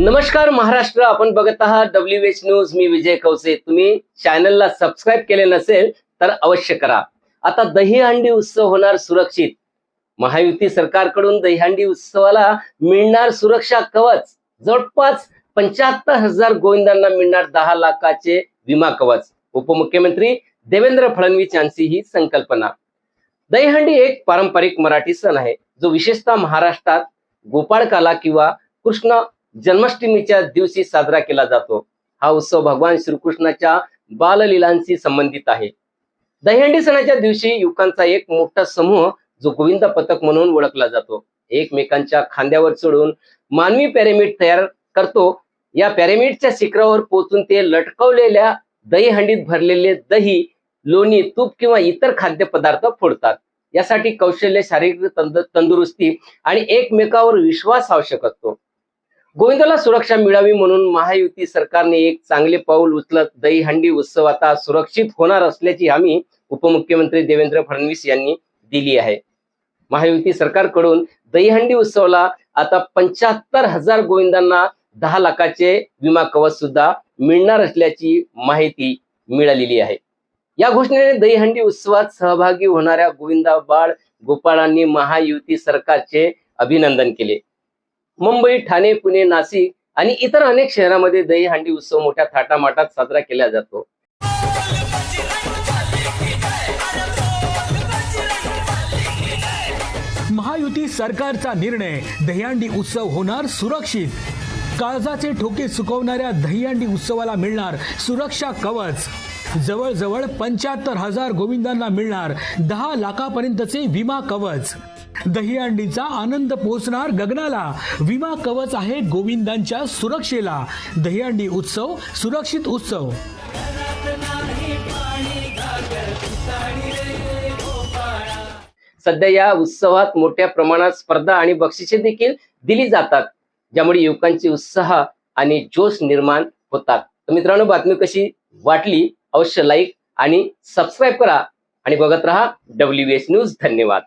नमस्कार महाराष्ट्र. आपण बघत आहात डब्ल्यू एच न्यूज मी विजय कवसे तुम्ही चॅनलला सबस्क्राईब केले नसेल तर अवश्य करा. आता दहीहंडी उत्सव होणार सुरक्षित. महायुती सरकारकडून दहीहंडी उत्सवाला मिळणार सुरक्षा कवच. जवळपास पंच्याहत्तर हजार गोविंदांना मिळणार दहा लाखाचे विमा कवच. उपमुख्यमंत्री देवेंद्र फडणवीस यांची ही संकल्पना. दहीहंडी एक पारंपरिक मराठी सण आहे जो विशेषतः महाराष्ट्रात गोपाळकाला किंवा कृष्ण जन्माष्टमीच्या दिवशी साजरा केला जातो. हा उत्सव भगवान श्रीकृष्णाच्या बाललीलांशी संबंधित आहे. दहीहंडी सणाच्या दिवशी युवकांचा एक मोठा समूह जो गोविंद पथक म्हणून ओळखला जातो. एकमेकांच्या खांद्यावर चढून मानवी पॅरेमिड तयार करतो. या पॅरेमिडच्या शिखरावर पोहोचून ते लटकवलेल्या दहीहंडीत भरलेले दही लोणी तूप किंवा इतर खाद्यपदार्थ फोडतात. यासाठी कौशल्य शारीरिक तंद- तंदुरुस्ती आणि एकमेकावर विश्वास आवश्यक असतो. गोविंदाला सुरक्षा मिळावी म्हणून महायुती सरकारने एक चांगले पाऊल उचलत दहीहंडी उत्सव आता सुरक्षित होणार असल्याची हमी उपमुख्यमंत्री देवेंद्र फडणवीस यांनी दिली आहे. महायुती सरकारकडून दहीहंडी उत्सवाला आता पंच्याहत्तर हजार गोविंदांना दहा लाखाचे विमा कवच सुद्धा मिळणार असल्याची माहिती मिळालेली आहे. या घोषणेने दहीहंडी उत्सवात सहभागी होणाऱ्या गोविंदा बाळ गोपाळांनी महायुती सरकारचे अभिनंदन केले. मुंबई ठाणे पुणे नाशिक आणि इतर अनेक शहरांमध्ये दहीहंडी उत्सव मोठ्या थाटामाटात साजरा केला जातो. महायुती सरकारचा निर्णय दहीहंडी उत्सव होणार सुरक्षित. काळजाचे ठोके सुकवणाऱ्या दहीहंडी उत्सवाला मिळणार सुरक्षा कवच. जवळजवळ पंच्याहत्तर हजार गोविंदांना मिळणार दहा लाखापर्यंतचे विमा कवच. दहीहंडीचा आनंद पोहोचणार गगनाला. विमा कवच आहे गोविंदांच्या सुरक्षेला. दहीहंडी उत्सव सुरक्षित उत्सव. सध्या या उत्सवात मोठ्या प्रमाणात स्पर्धा आणि बक्षिसे देखील दिली जातात ज्यामुळे युवकांची उत्साह आणि जोश निर्माण होतात. तर मित्रांनो बातमी कशी वाटली? अवश्य लाईक आणि सबस्क्राईब करा. आणि बघत राहा डब्ल्यू एस न्यूज धन्यवाद.